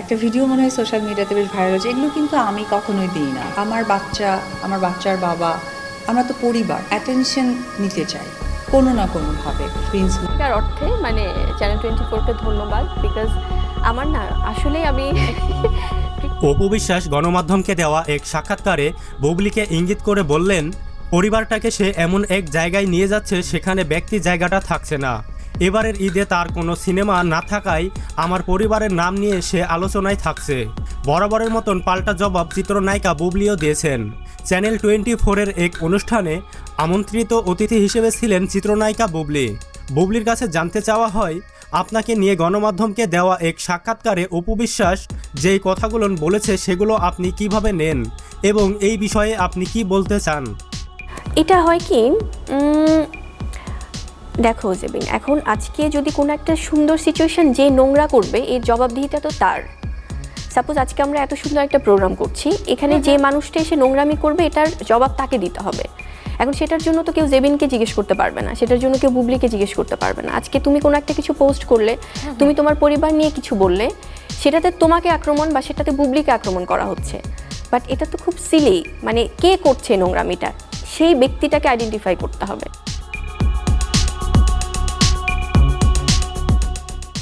একটা ভিডিও মনে হয় সোশ্যাল মিডিয়াতে বেশ ভাইরাল হচ্ছে এগুলো কিন্তু আমি কখনোই দিই না। আমার বাচ্চা আমার বাচ্চার বাবা আমরা তো পরিবার অ্যাটেনশন নিতে চাই কোনো না কোনোভাবে। প্রিন্স তার অর্থে মানে চ্যানেল টোয়েন্টি ফোরকে ধন্যবাদ বিকজ আমার না আসলেই আমি অপু বিশ্বাস গণমাধ্যমকে দেওয়া এক সাক্ষাৎকারে বুবলিকে ইঙ্গিত করে বললেন পরিবারটাকে সে এমন এক জায়গায় নিয়ে যাচ্ছে সেখানে ব্যক্তি জায়গাটা থাকছে না। এবারের ঈদে তার কোনো সিনেমা না থাকায় আমার পরিবারের নাম নিয়ে সে আলোচনায় থাকছে। বরাবরের মতন পাল্টা জবাব চিত্রনায়িকা বুবলিও দিয়েছেন। চ্যানেল টোয়েন্টি ফোরের এক অনুষ্ঠানে আমন্ত্রিত অতিথি হিসেবে ছিলেন চিত্রনায়িকা বুবলি। বুবলির কাছে জানতে চাওয়া হয়, আপনাকে নিয়ে গণমাধ্যমকে দেওয়া এক সাক্ষাৎকারে অপু বিশ্বাস যেই কথাগুলো বলেছে সেগুলো আপনি কীভাবে নেন এবং এই বিষয়ে আপনি কি বলতে চান? এটা হয় কি দেখো জেবিন এখন আজকে যদি কোনো একটা সুন্দর সিচুয়েশন যে নোংরা করবে এর জবাবদিহিতা তো তার। সাপোজ আজকে আমরা এত সুন্দর একটা প্রোগ্রাম করছি এখানে যে মানুষটা এসে নোংরামি করবে এটার জবাব তাকে দিতে হবে। এখন সেটার জন্য তো কেউ জেবিনকে জিজ্ঞেস করতে পারবে না সেটার জন্য কেউ বুবলিকে জিজ্ঞেস করতে পারবে না। আজকে তুমি কোনো একটা কিছু পোস্ট করলে তুমি তোমার পরিবার নিয়ে কিছু বললে সেটাতে তোমাকে আক্রমণ বা সেটাতে বুবলিকে আক্রমণ করা হচ্ছে। বাট এটা তো খুব সিলি মানে কে করছে নোংরামিটা? সেই ব্যক্তিটাকে আইডেন্টিফাই করতে হবে।